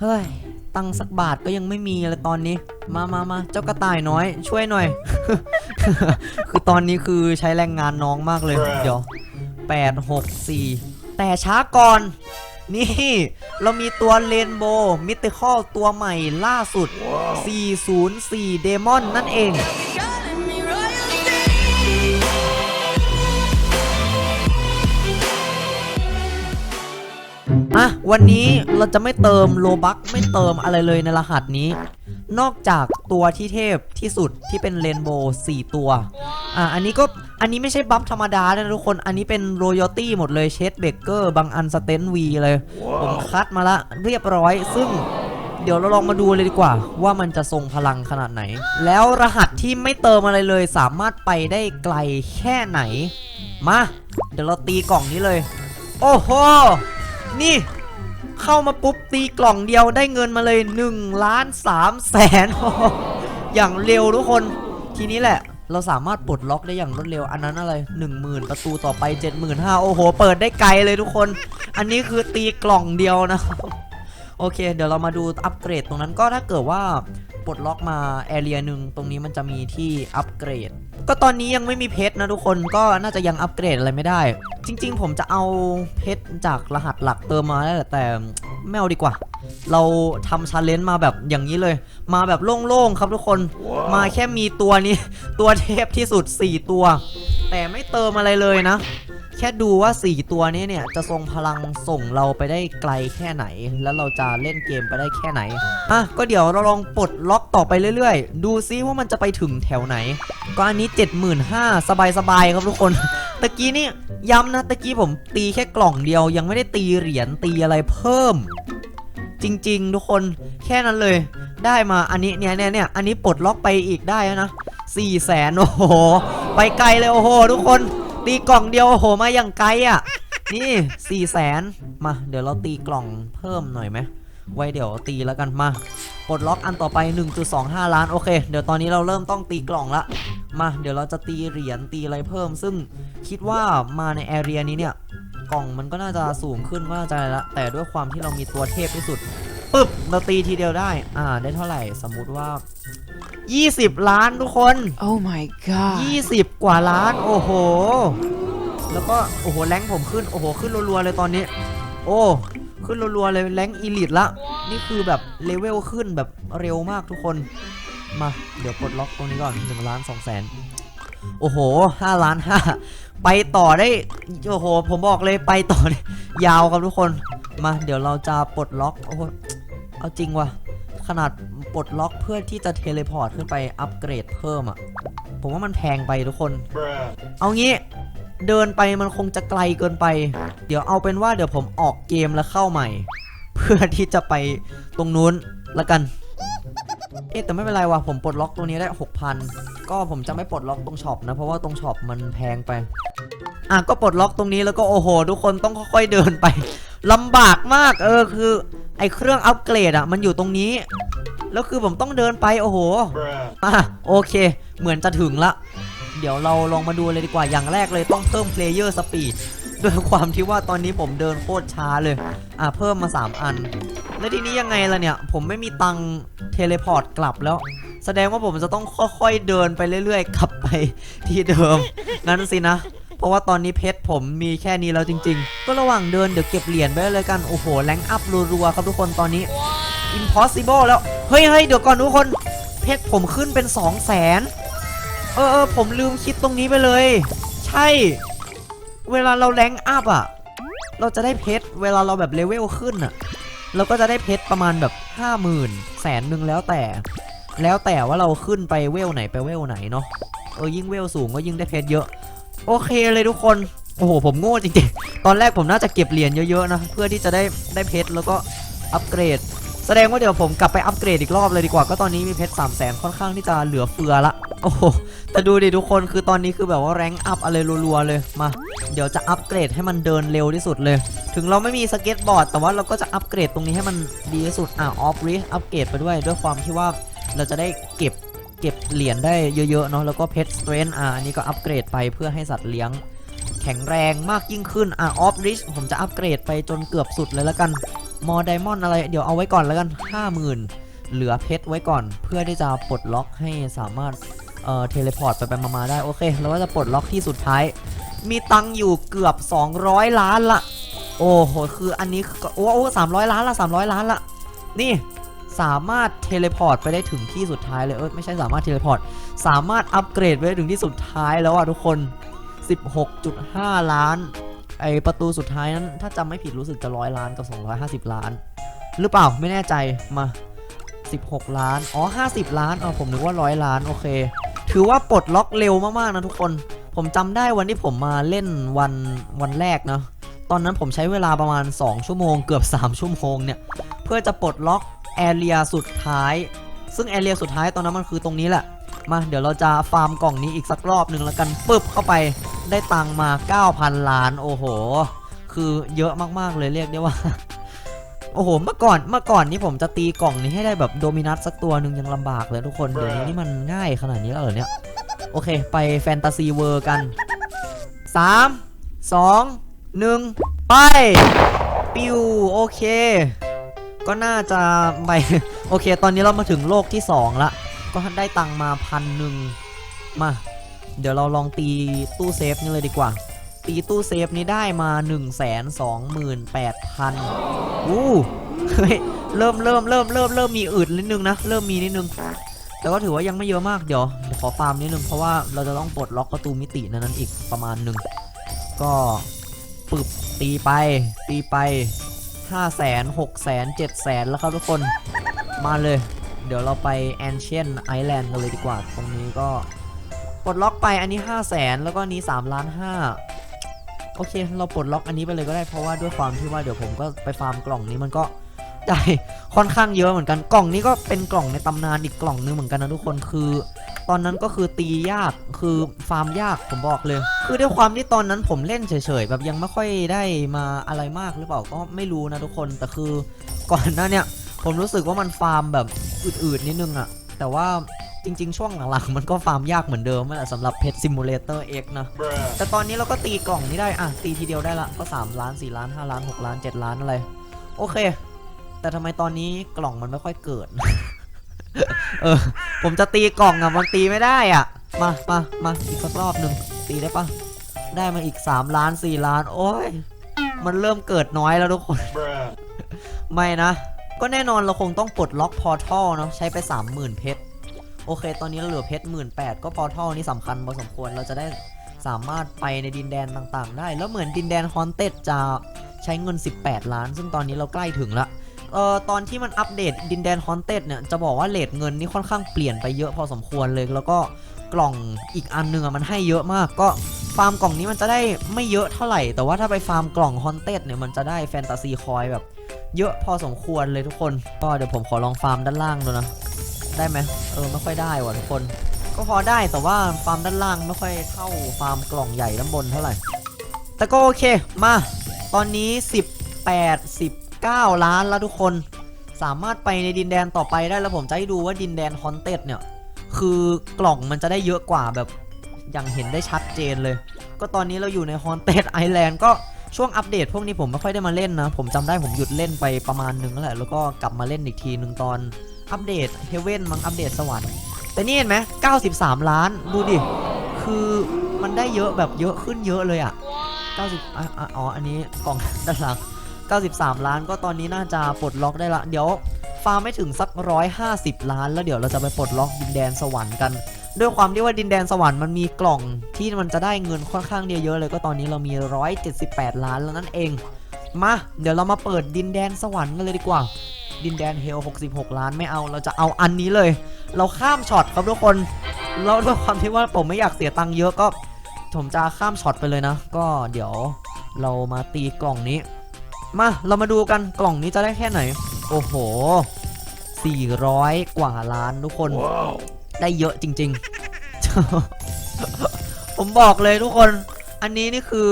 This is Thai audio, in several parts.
เฮ้ย ตังค์สักบาทก็ยังไม่มีเลยตอนนี้ มามามาเจ้ากระต่ายน้อย ช่วยหน่อย คือตอนนี้คือใช้แรงงานน้องมากเลย เดี๋ยว8 6 4แต่ช้าก่อน นี่ เรามีตัวเรนโบว์มิติคอลตัวใหม่ล่าสุด 404 เดมอนนั่นเอง อะวันนี้เราจะไม่เติมโลบักไม่เติมอะไรเลยในรหัสนี้ นอกจากตัวที่เทพที่สุดที่เป็นเรนโบว์4ตัวอะอันนี้ก็อันนี้ไม่ใช่บัฟธรรมดานะทุกคน อันนี้เป็นโรยตี้หมดเลยเชดเบเกอร์บางอันสเตนวีเลย ผมคัดมาละเรียบร้อย ซึ่งเดี๋ยวเราลองมาดูเลยดีกว่า ว่ามันจะทรงพลังขนาดไหน แล้วรหัสที่ไม่เติมอะไรเลยสามารถไปได้ไกลแค่ไหน มา เดี๋ยวเราตีกล่องนี้เลย โอ้โห นี่ เข้ามาปุ๊บตีกล่องเดียวได้เงินมาเลย1ล้าน3แสนอย่างเร็วทุกคน ทีนี้แหละ เราสามารถปลดล็อกได้อย่างรวดเร็วอันนั้นอะไร 10,000 ประตูต่อไป 75,000โอ้โห เปิดได้ไกลเลยทุกคน อันนี้คือตีกล่องเดียวนะโอเค เดี๋ยวเรามาดูอัปเกรดตรงนั้นก็ถ้าเกิดว่า ปลดล็อกมาแอเรียหนึ่งตรงนี้มันจะมีที่อัปเกรด ก็ตอนนี้ยังไม่มีเพชรนะทุกคนก็น่าจะยังอัปเกรดอะไรไม่ได้ จริง ๆ ผมจะเอาเพชรจากรหัสหลักเติมมาแล้วแหละแต่ไม่เอาดีกว่า เราทำชาเลนจ์มาแบบอย่างนี้เลย มาแบบโล่ง ๆ ครับทุกคน มาแค่มีตัวนี้ ตัวเทพที่สุด 4 ตัว แต่ไม่เติมอะไรเลยนะ แค่ดูว่า 4 ตัวนี้เนี่ย จะทรงพลังส่งเราไปได้ไกลแค่ไหน แล้วเราจะเล่นเกมไปได้แค่ไหนอะก็เดี๋ยวเราลองปลดล็อกต่อไปเรื่อยๆ ดูซิว่ามันจะไปถึงแถวไหน ก็อันนี้ 75,000สบายๆครับทุกคนตะกี้นี่ย้ำนะตะกี้ผมตีแค่กล่องเดียว ยังไม่ได้ตีเหรียญตีอะไรเพิ่ม จริง ๆ ทุกคนแค่นั้นเลย ได้มาอันนี้เนี่ยเนี่ยเนี่ยอันนี้ปลดล็อกไปอีกได้แล้วนะ4ี่แสนโอ้โหไปไกลเลยโอ้โหทุกคน ตีกล่องเดียวโอ้โหมาอย่างไกลอะ นี่4ี่แสนมา เดี๋ยวเราตีกล่องเพิ่มหน่อยไหมไว้เดี๋ยวตีแล้วกันมาปลดล็อกอันต่อไป 1.25 ล้านโอเค เดี๋ยวตอนนี้เราเริ่มต้องตีกล่องละมา เดี๋ยวเราจะตีเหรียญตีอะไรเพิ่ม ซึ่งคิดว่ามาในแอเรียนี้เนี่ยกล่องมันก็น่าจะสูงขึ้นก็น่าจะอะไรละแต่ด้วยความที่เรามีตัวเทพที่สุดปึ๊บเราตีทีเดียวได้ อ่า ได้เท่าไหร่สมมุติว่า 20 ล้านทุกคน Oh my god. 20 กว่าล้าน โอ้โห แล้วก็ โอ้โห แรงค์ผมขึ้น โอ้โห ขึ้นรัวๆเลยตอนนี้ โอ้ ขึ้นรัวๆเลย แรงค์อีลิตละ นี่คือแบบเลเวลขึ้นแบบเร็วมากทุกคน มา เดี๋ยวปลดล็อกตรงนี้ก่อน1ล้าน2แสนโอ้โห5ล้าน5ไปต่อได้ โอ้โห ผมบอกเลยไปต่อได้ยาวครับทุกคน มา เดี๋ยวเราจะปลดล็อก โอ้โห เอาจริงว่ะ ขนาดปลดล็อกเพื่อที่จะเทเลพอร์ตขึ้นไปอัปเกรดเพิ่มอะ่ะ ผมว่ามันแพงไปทุกคน เอางี้เดินไปมันคงจะไกลเกินไป เดี๋ยวเอาเป็นว่าเดี๋ยวผมออกเกมแล้วเข้าใหม่ เพื่อที่จะไปตรงนู้นละกัน เอ๊ะแต่ไม่เป็นไรว่ะผมปลดล็อกตัวนี้ได้ 6,000 ก็ผมจะไม่ปลดล็อกตรงช็อปนะ เพราะว่าตรงช็อปมันแพงไป อะก็ปลดล็อกตรงนี้แล้วก็โอ้โห ทุกคนต้องค่อยๆเดินไปลำบากมากเออคือ ไอเครื่องอัปเกรดอะ มันอยู่ตรงนี้ แล้วคือผมต้องเดินไปโอ้โหอะโอเค เหมือนจะถึงละ เดี๋ยวเราลองมาดูเลยดีกว่าอย่างแรกเลยต้องเพิ่ม player speed ด้วยความที่ว่าตอนนี้ผมเดินโคตรช้าเลย อะเพิ่มมา 3 อัน แล้วทีนี้ยังไงล่ะเนี่ย ผมไม่มีตังค์เทเลพอร์ตกลับแล้ว แสดงว่าผมจะต้องค่อยๆเดินไปเรื่อยๆกลับไปที่เดิมงั้นสินะ เพราะว่าตอนนี้เพชรผมมีแค่นี้แล้วจริง ๆ ก็ระหว่างเดินเดี๋ยวเก็บเหรียญไปเลยกันโอ้โหแรงอัพรัวๆครับทุกคนตอนนี้ impossible แล้ว เฮ้ยเฮ้ยเดี๋ยวก่อนทุกคน เพชรผมขึ้นเป็น 2 0 0แสนเออเออผมลืมคิดตรงนี้ไปเลย ใช่ เวลาเราแรงอัพอะ เราจะได้เพชรเวลาเราแบบเลเวลขึ้นอะเราก็จะได้เพชรประมาณแบบ 50,000แสนหนึ่งแล้วแต่ แล้วแต่ว่าเราขึ้นไปเวลไหนไปเวลไหนเนาะเออยิ่งเวลสูงก็ยิ่งได้เพชรเยอะ โอเคเลยทุกคนโอ้โหผมโง่จริงๆ ตอนแรกผมน่าจะเก็บเหรียญเยอะๆนะเพื่อที่จะได้ได้เพชรแล้วก็อัปเกรด แสดงว่าเดี๋ยวผมกลับไปอัปเกรดอีกรอบเลยดีกว่าก็ตอนนี้มีเพชร3 0 0แสนค่อนข้างที่จะเหลือเฟือละโอ้โหแต่ดูดิทุกคนคือตอนนี้คือแบบว่าแรงอัพอะไรรัวๆเลยมา เดี๋ยวจะอัปเกรดให้มันเดินเร็วที่สุดเลย ถึงเราไม่มีสเก็ตบอร์ดแต่ว่าเราก็จะอัปเกรดตรงนี้ให้มันดีที่สุดอะออฟริอัปเกรดไปด้วยด้วยความที่ว่า เราจะได้เก็บเก็บเหรียญได้เยอะๆเนาะแล้วก็เพชรสเตรนอะอันนี้ก็อัปเกรดไปเพื่อให้สัตว์เลี้ยง แข็งแรงมากยิ่งขึ้นอะออฟริชผมจะอัปเกรดไปจนเกือบสุดเลยละกันมอไดมอนอะไรเดี๋ยวเอาไว้ก่อนแล้วกัน 50,000 เหลือเพชรไว้ก่อนเพื่อที่จะปลดล็อกให้สามารถเอ่อเทเลพอร์ตไปไปมาๆได้โอเคแล้วก็จะปลดล็อกที่สุดท้าย มีตังค์อยู่เกือบ 200 ล้านละโอ้โหคืออันนี้ก็โอ้โอ้สามร้อยล้านละ300 ล้านละนี่ สามารถเทเลพอร์ตไปได้ถึงที่สุดท้ายเลยเอ้ยไม่ใช่สามารถเทเลพอร์ตสามารถอัปเกรดไปได้ถึงที่สุดท้ายแล้วอะทุกคน 16.5 ล้าน ไอประตูสุดท้ายนั้น ถ้าจำไม่ผิดรู้สึกจะร้อยล้านกับ 250 ล้าน หรือเปล่าไม่แน่ใจมา 16 ล้านอ๋อ50 ล้านอ๋อผมนึกว่าร้อยล้านโอเค ถือว่าปลดล็อกเร็วมากๆนะทุกคน ผมจำได้วันที่ผมมาเล่นวันวันแรกนะตอนนั้นผมใช้เวลาประมาณ 2 ชั่วโมงเกือบ 3 ชั่วโมงเนี่ย เพื่อจะปลดล็อก แอเรียสุดท้าย ซึ่งแอเรียสุดท้ายตอนนั้นมันคือตรงนี้แหละ มาเดี๋ยวเราจะฟาร์มกล่องนี้อีกสักรอบหนึ่งแล้วกันปึ๊บเข้าไปได้ตังค์มา 9,000 ล้านโอ้โห คือเยอะมากๆเลยเรียกได้ว่า โอ้โห เมื่อก่อนเมื่อก่อนนี้ผมจะตีกล่องนี้ให้ได้แบบโดมินัสสักตัวหนึ่งยังลำบากเลยทุกคนเดี๋ยวนี้นี่มันง่ายขนาดนี้แล้วเหรอเนี่ย โอเค ไปแฟนตาซีเวอร์กัน 3 2 1 ไป ปิวโอเค ก็น่าจะไปโอเค ตอนนี้เรามาถึงโลกที่ 2 ละ ก็ได้ตังมาพันหนึ่งมา เดี๋ยวเราลองตีตู้เซฟนี่เลยดีกว่า ตีตู้เซฟนี้ได้มา1 2 8 0 0 0อู้เฮ้ยเริ่มเริ่มเริ่มเริ่มเริ่มมีอืดนิดนึงนะ เริ่มมีนิดนึง แต่ก็ถือว่ายังไม่เยอะมากเดี๋ยวขอฟาร์มนิดนึงเพราะว่าเราจะต้องปลดล็อกประตูมิตินั้นอีกประมาณหนึ่งก็ปึบตีไปตีไป 5 0 0 0 0 0 6 0 0 0 0 7 0 0 0 0แล้วครับทุกคนมาเลย เดี๋ยวเราไป Ancient Island กันเลยดีกว่า ตรงนี้ก็ปลดล็อกไปอันนี้5 0 0 0 0 0แล้วก็อันนี้3ล้าน5โอเค เราปลดล็อกอันนี้ไปเลยก็ได้เพราะว่าด้วยความที่ว่าเดี๋ยวผมก็ไปฟาร์มกล่องนี้มันก็ ได้ค่อนข้างเยอะเหมือนกันกล่องนี้ก็เป็นกล่องในตำนานอีกกล่องนึงเหมือนกันนะทุกคนคือ ตอนนั้นก็คือตียากคือฟาร์มยากผมบอกเลย คือด้วยความที่ตอนนั้นผมเล่นเฉยๆแบบยังไม่ค่อยได้มาอะไรมากหรือเปล่าก็ไม่รู้นะทุกคนแต่คือก่อนหน้าเนี่ยผมรู้สึกว่ามันฟาร์มแบบอืดๆนิดนึงอะแต่ว่าจริงๆ ช่วงหลังๆ มันก็ฟาร์มยากเหมือนเดิมแหละสำหรับ Pet Simulator X นะ แต่ตอนนี้เราก็ตีกล่องนี้ได้ อะ ตีทีเดียวได้ละ ก็ 3 ล้าน 4 ล้าน 5 ล้าน 6 ล้าน 7 ล้านอะไร โอเค แต่ทำไมตอนนี้กล่องมันไม่ค่อยเกิด เออ ผมจะตีกล่องอะมันตีไม่ได้อะ มามามาอีกสักรอบหนึ่งตีได้ปะได้มาอีก 3 ล้าน 4 ล้าน โอ้ย มันเริ่มเกิดน้อยแล้วทุกคน ไม่นะ ก็แน่นอนเราคงต้องปลดล็อกพอร์ทัลเนาะใช้ไป 30,000 เพชร โอเค ตอนนี้เราเหลือเพชร18,000ก็พอร์ทัลนี่สำคัญพอสมควรเราจะได้สามารถไปในดินแดนต่างๆ ได้ แล้วเหมือนดินแดนฮอนเต็ดจะใช้เงิน 18 ล้าน ซึ่งตอนนี้เราใกล้ถึงละ เอ่อตอนที่มันอัปเดตดินแดนฮอนเต็ดเนี่ยจะบอกว่าเลทเงินนี่ค่อนข้างเปลี่ยนไปเยอะพอสมควรเลย แล้วก็กล่องอีกอันหนึงอะมันให้เยอะมาก ก็ฟาร์มกล่องนี้มันจะได้ไม่เยอะเท่าไหร่ แต่ว่าถ้าไปฟาร์มกล่องฮอนเต็ดเนี่ยมันจะได้แฟนตาซีคอยแบบ เยอะพอสมควรเลยทุกคนก็เดี๋ยวผมขอลองฟาร์มด้านล่างดูนะได้ไหมเออไม่ค่อยได้ว่ะทุกคน ก็พอได้แต่ว่าฟาร์มด้านล่างไม่ค่อยเท่าฟาร์มกล่องใหญ่ด้านบนเท่าไหร่แต่ก็โอเคมาตอนนี้ 18 9 ล้านแล้วทุกคน สามารถไปในดินแดนต่อไปได้แล้วผมจะให้ดูว่าดินแดนฮอนเต็ดเนี่ย คือกล่องมันจะได้เยอะกว่าแบบอย่างเห็นได้ชัดเจนเลย ก็ตอนนี้เราอยู่ในฮอนเต็ดไอแลนด์ก็ช่วงอัปเดตพวกนี้ผมไม่ค่อยได้มาเล่นนะ ผมจำได้ผมหยุดเล่นไปประมาณนึงแล้วแหละ แล้วก็กลับมาเล่นอีกทีนึงตอนอัปเดตเฮเว่นมั้งอัปเดตสวรรค์แต่นี่เห็นไหม93 ล้านดูดิ คือมันได้เยอะแบบเยอะขึ้นเยอะเลยอะ่ะอะอ๋ออันนี้กล่องด้านหลัง 93 ล้านก็ตอนนี้น่าจะปลดล็อกได้ละ เดี๋ยวฟาร์มไม่ถึงสัก 150 ล้าน แล้วเดี๋ยวเราจะไปปลดล็อกดินแดนสวรรค์กัน ด้วยความที่ว่าดินแดนสวรรค์มันมีกล่องที่มันจะได้เงินค่อนข้างเยอะเลยก็ตอนนี้เรามี 178 ล้านแล้วนั่นเอง มาเดี๋ยวเรามาเปิดดินแดนสวรรค์กันเลยดีกว่า ดินแดนเฮล 66 ล้านไม่เอาเราจะเอาอันนี้เลย เราข้ามช็อตครับทุกคนแล้วด้วยความที่ว่าผมไม่อยากเสียตังค์เยอะก็ผมจะข้ามช็อตไปเลยนะ ก็เดี๋ยวเรามาตีกล่องนี้ มาเรามาดูกันกล่องนี้จะได้แค่ไหน โอ้โห 400 กว่าล้านทุกคนได้เยอะจริง ๆ ผมบอกเลยทุกคน อันนี้นี่คือ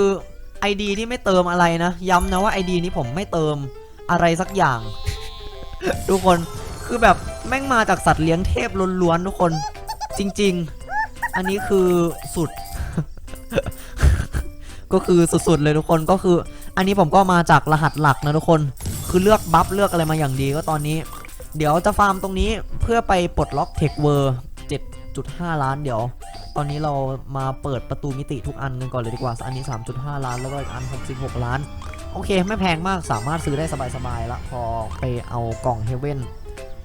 ID ที่ไม่เติมอะไรนะ ย้ำนะว่า ID นี้ผมไม่เติมอะไรสักอย่าง ทุกคนคือแบบแม่งมาจากสัตว์เลี้ยงเทพล้วนๆทุกคน จริง ๆ อันนี้คือสุด ก็คือสุดๆเลยทุกคนก็คือ อันนี้ผมก็มาจากรหัสหลักนะทุกคน คือเลือกบัฟเลือกอะไรมาอย่างดีก็ตอนนี้ เดี๋ยวจะฟาร์มตรงนี้เพื่อไปปลดล็อกเทคเวอร์7.5 ล้านเดี๋ยว ตอนนี้เรามาเปิดประตูมิติทุกอันกันก่อนเลยดีกว่า อันนี้ 3.5 ล้านแล้วก็อีกอัน 66 ล้าน โอเค ไม่แพงมากสามารถซื้อได้สบายๆละพอไปเอากล่องเฮเว่น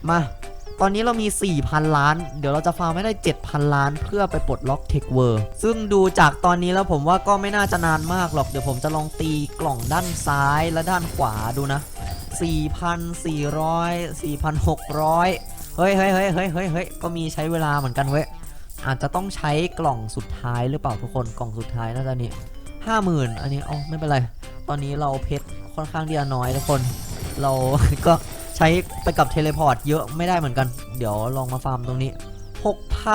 มา ตอนนี้เรามี 4,000 ล้าน เดี๋ยวเราจะฟาร์มให้ได้ 7,000 ล้าน เพื่อไปปลดล็อกเทคเวอร์ซึ่งดูจากตอนนี้แล้วผมว่าก็ไม่น่าจะนานมากหรอก เดี๋ยวผมจะลองตีกล่องด้านซ้ายและด้านขวาดูนะ 4,400 4,600 เฮ้ยเฮ้ยเฮ้ยเฮ้ยเฮ้ยเฮ้ยก็มีใช้เวลาเหมือนกันเว้ย อาจจะต้องใช้กล่องสุดท้ายหรือเปล่าทุกคน กล่องสุดท้ายน่าจะนี่ห้าหมื่นอันนี้อ๋อไม่เป็นไร ตอนนี้เราเพชรค่อนข้างที่จะน้อยทุกคน เราก็ ใช้ไปกับเทเลพอร์ตเยอะไม่ได้เหมือนกัน เดี๋ยวลองมาฟาร์มตรงนี้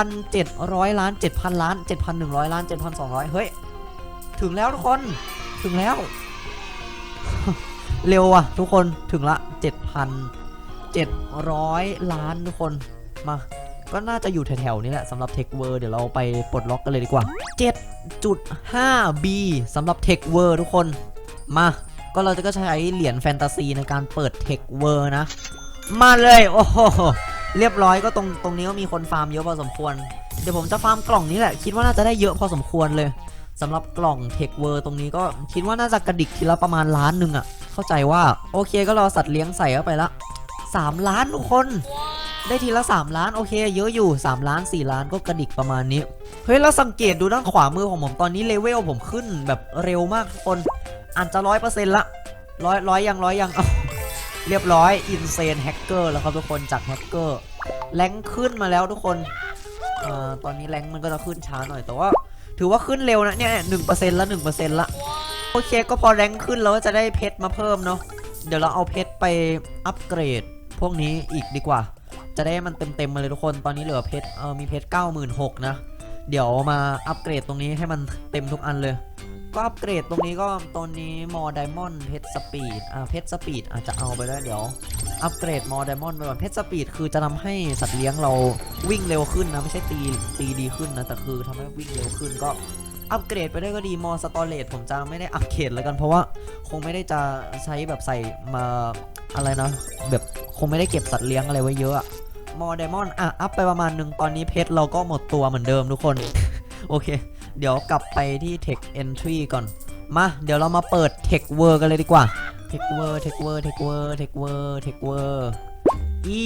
6,700 ล้าน 7,000 ล้าน 7,100 ล้าน 7,200 เฮ้ย ถึงแล้วทุกคน ถึงแล้ว เร็วอะทุกคน ถึงละ 7,700 ล้านทุกคน มา ก็น่าจะอยู่แถวๆนี้แหละสำหรับ Tech World เดี๋ยวเราไปปลดล็อกกันเลยดีกว่า 7.5B สำหรับ Tech World ทุกคน มา ก็เราจะก็ใช้เหรียญแฟนตาซีในการเปิด Tech World นะ มาเลยโอ้โหเรียบร้อยก็ตรงตรงนี้ก็มีคนฟาร์มเยอะพอสมควร เดี๋ยวผมจะฟาร์มกล่องนี้แหละ คิดว่าน่าจะได้เยอะพอสมควรเลยสำหรับกล่อง Tech World ตรงนี้ก็คิดว่าน่าจะกระดิกทีละประมาณล้านหนึ่งอะเข้าใจว่าโอเคก็รอสัตว์เลี้ยงใส่เข้าไปละ 3 ล้านทุกคน ได้ทีละ 3 ล้านโอเค เยอะอยู่ 3 ล้าน 4 ล้านก็กระดิกประมาณนี้ เฮ้ย แล้วสังเกตดูด้านขวามือของผมตอนนี้เลเวลผมขึ้นแบบเร็วมากทุกคนอาจจะร้อยเปอร์เซ็นต์ละร้อยร้อยยังร้อยยังเอาเรียบร้อยอินเซนแฮกเกอร์แล้วครับทุกคนจากแฮกเกอร์แรงขึ้นมาแล้วทุกคนอ่าตอนนี้แรงมันก็จะขึ้นช้าหน่อยแต่ว่า ถือว่าขึ้นเร็วนะเนี่ยหนึ่งเปอร์เซ็นต์ละหนึ่งเปอร์เซ็นต์ละโอเคก็พอแรงขึ้นเราก็จะได้เพชรมาเพิ่มเนาะเดี๋ยวเราเอาเพชรไปอัปเกรด พวกนี้อีกดีกว่า จะได้มันเต็มๆมาเลยทุกคน ตอนนี้เหลือเพชรเออมีเพชร96,000นะ เดี๋ยวมาอัปเกรดตรงนี้ให้มันเต็มทุกอันเลย ก็อัปเกรดตรงนี้ก็ตอนนี้มอไดมอนด์เพชรสปีดอ่าเพชรสปีดอาจจะเอาไปได้เดี๋ยว อัปเกรดมอไดมอนด์ไปก่อนเพชรสปีดคือจะทำให้สัตว์เลี้ยงเราวิ่งเร็วขึ้นนะไม่ใช่ตีตีดีขึ้นนะแต่คือทำให้วิ่งเร็วขึ้นก็อัปเกรดไปได้ก็ดีมอสตอเรจผมจะไม่ได้อัปเกรดแล้วกันเพราะว่าคงไม่ได้จะใช้แบบใส่มาอะไรนะแบบคงไม่ได้เก็บสัตว์เลี้ยงอะไรไว้เยอะ มอ d ดมอนอะ อัพไปประมาณหนึ่งตอนนี้เพชรเราก็หมดตัวเหมือนเดิมทุกคน โอเค เดี๋ยวกลับไปที่ Tech Entry ก่อน มา เดี๋ยวเรามาเปิด Tech World กันเลยดีกว่า Tech World Tech World Tech World Tech World Tech World อี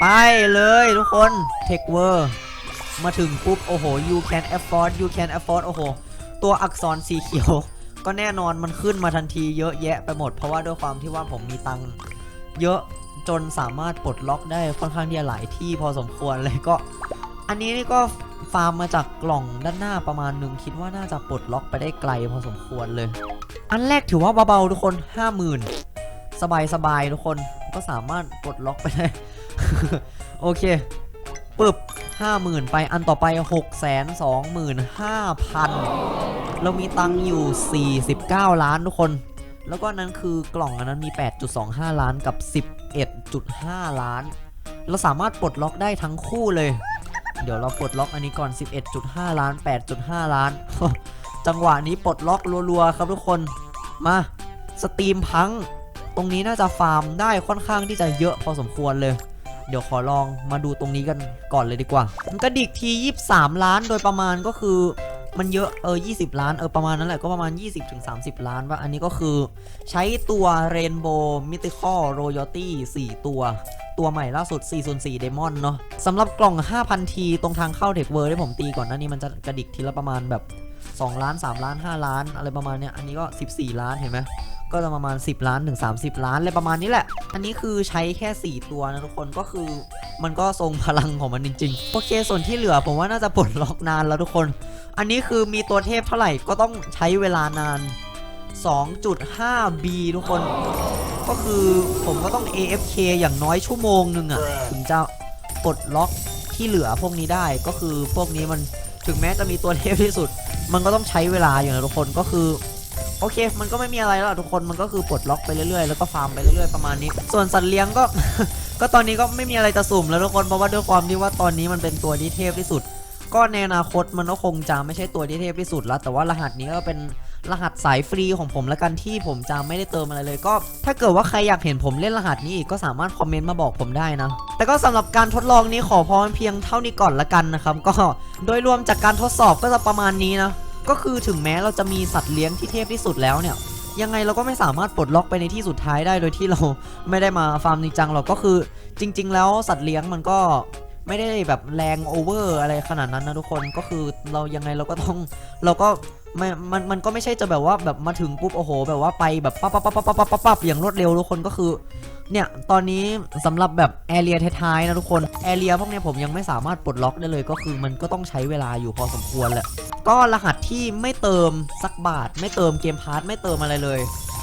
ไปเลยทุกคน Tech World มาถึงปุ๊บ โอ้โห you can afford you can afford โอ้โห ตัวอักษรสีเขียว ก็แน่นอนมันขึ้นมาทันทีเยอะแยะไปหมด เพราะว่าด้วยความที่ว่าผมมีตังค์เยอะ จนสามารถปลดล็อกได้ค่อนข้างที่จะหลายที่พอสมควรเลยก็ อันนี้นี่ก็ฟาร์มมาจากกล่องด้านหน้าประมาณหนึ่งคิดว่าน่าจะปลดล็อกไปได้ไกลพอสมควรเลย อันแรกถือว่าเบาๆทุกคน 50,000 สบายๆทุกคนก็สามารถปลดล็อกไปได้ โอเคปึ๊บ50,000 ไปอันต่อไป 625,000 เรามีตังค์อยู่ 49 ล้านทุกคน แล้วก็นั้นคือกล่องอันนั้นมี 8.25 ล้านกับ 11.5 ล้าน เราสามารถปลดล็อกได้ทั้งคู่เลย เดี๋ยวเราปลดล็อกอันนี้ก่อน 11.5 ล้าน 8.5 ล้าน จังหวะนี้ปลดล็อกรัวๆครับทุกคน มาสตรีมพัง ตรงนี้น่าจะฟาร์มได้ค่อนข้างที่จะเยอะพอสมควรเลย เดี๋ยวขอลองมาดูตรงนี้กันก่อนเลยดีกว่า กระดิกที 23 ล้านโดยประมาณก็คือ มันเยอะเออ20 ล้านเออประมาณนั้นแหละก็ประมาณ 20-30 ล้านว่าอันนี้ก็คือใช้ตัว Rainbow Mythical Royalty 4 ตัว ตัวใหม่ล่าสุด 404 Demon เนาะสำหรับกล่อง 5,000 ทีตรงทางเข้า Tech World ที่ผมตีก่อนหน้านี้มันจะกระดิกทีละประมาณแบบ 2 ล้าน 3 ล้าน 5 ล้าน อะไรประมาณเนี้ยอันนี้ก็ 14 ล้านเห็นไหมก็จะประมาณ 10 ล้านถึง30 ล้านอะไรประมาณนี้แหละ อันนี้คือใช้แค่ 4 ตัวนะทุกคนก็คือ มันก็ทรงพลังของมันจริง ๆ โอเคส่วนที่เหลือผมว่าน่าจะปลดล็อกนานแล้วทุกคน อันนี้คือมีตัวเทพเท่าไหร่ก็ต้องใช้เวลานาน 2.5B ทุกคน ก็คือผมก็ต้อง AFK อย่างน้อยชั่วโมงหนึ่งอะถึงจะปลดล็อกที่เหลือพวกนี้ได้ก็คือพวกนี้มันถึงแม้จะมีตัวเทพที่สุด มันก็ต้องใช้เวลาอยู่นะทุกคนก็คือโอเค มันก็ไม่มีอะไรแล้วทุกคน มันก็คือปลดล็อกไปเรื่อยๆ แล้วก็ฟาร์มไปเรื่อยๆ ประมาณนี้ ส่วนสัตว์เลี้ยงก็ ก็ตอนนี้ก็ไม่มีอะไรจะสุ่มแล้วทุกคน เพราะว่าด้วยความที่ว่าตอนนี้มันเป็นตัวที่เทพที่สุด ก็ในอนาคตมันก็คงจะไม่ใช่ตัวที่เทพที่สุดแล้ว แต่ว่ารหัสนี้ก็เป็นรหัสสายฟรีของผมละกันที่ผมจะไม่ได้เติมอะไรเลยก็ ถ้าเกิดว่าใครอยากเห็นผมเล่นรหัสนี้อีกก็สามารถคอมเมนต์มาบอกผมได้นะ แต่ก็สำหรับการทดลองนี้ขอพอเพียงเท่านี้ก่อนละกันนะครับ ก็โดยรวมจากการทดสอบก็จะประมาณนี้นะ ก็คือถึงแม้เราจะมีสัตว์เลี้ยงที่เทพที่สุดแล้วเนี่ยยังไงเราก็ไม่สามารถปลดล็อกไปในที่สุดท้ายได้โดยที่เราไม่ได้มาฟาร์มจริงจังหรอกก็คือ จริง ๆ แล้วสัตว์เลี้ยงมันก็ ไม่ได้แบบแรงโอเวอร์อะไรขนาดนั้นนะทุกคนก็คือเรายังไงเราก็ต้องเราก็ไม่มันมันก็ไม่ใช่จะแบบว่าแบบมาถึงปุ๊บโอ้โห แบบว่าไปแบบปั๊บปั๊บปั๊บปั๊บปั๊บปั๊บปั๊บอย่างรวดเร็วทุกคนก็คือเนี่ยตอนนี้สำหรับแบบแอเรียท้ายๆนะทุกคนแอเรียพวกเนี้ยผมยังไม่สามารถปลดล็อกได้เลยก็คือมันก็ต้องใช้เวลาอยู่พอสมควรแหละก็รหัสที่ไม่เติมสักบาท ไม่เติมเกมพาร์ทไม่เติมอะไรเลย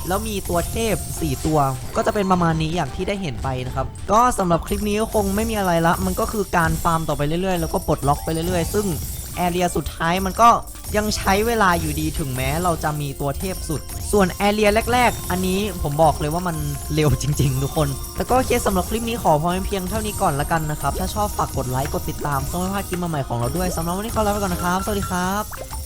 แล้วมีตัวเทพ 4 ตัว ก็จะเป็นประมาณนี้อย่างที่ได้เห็นไปนะครับ ก็สำหรับคลิปนี้ก็คงไม่มีอะไรละ มันก็คือการฟาร์มต่อไปเรื่อยๆ แล้วก็ปลดล็อกไปเรื่อยๆ ซึ่งแอเรียสุดท้ายมันก็ยังใช้เวลาอยู่ดีถึงแม้เราจะมีตัวเทพสุด ส่วนแอเรียแรก ๆ อันนี้ผมบอกเลยว่ามันเร็วจริง ๆ ทุกคน แล้วก็โอเคสำหรับคลิปนี้ขอพอเพียงเท่านี้ก่อนละกันนะครับ ถ้าชอบฝากกดไลค์ กดติดตามเพื่อไม่พลาดคลิปใหม่ๆของเราด้วยสำหรับวันนี้ขอลาไปก่อนนะครับ สวัสดีครับ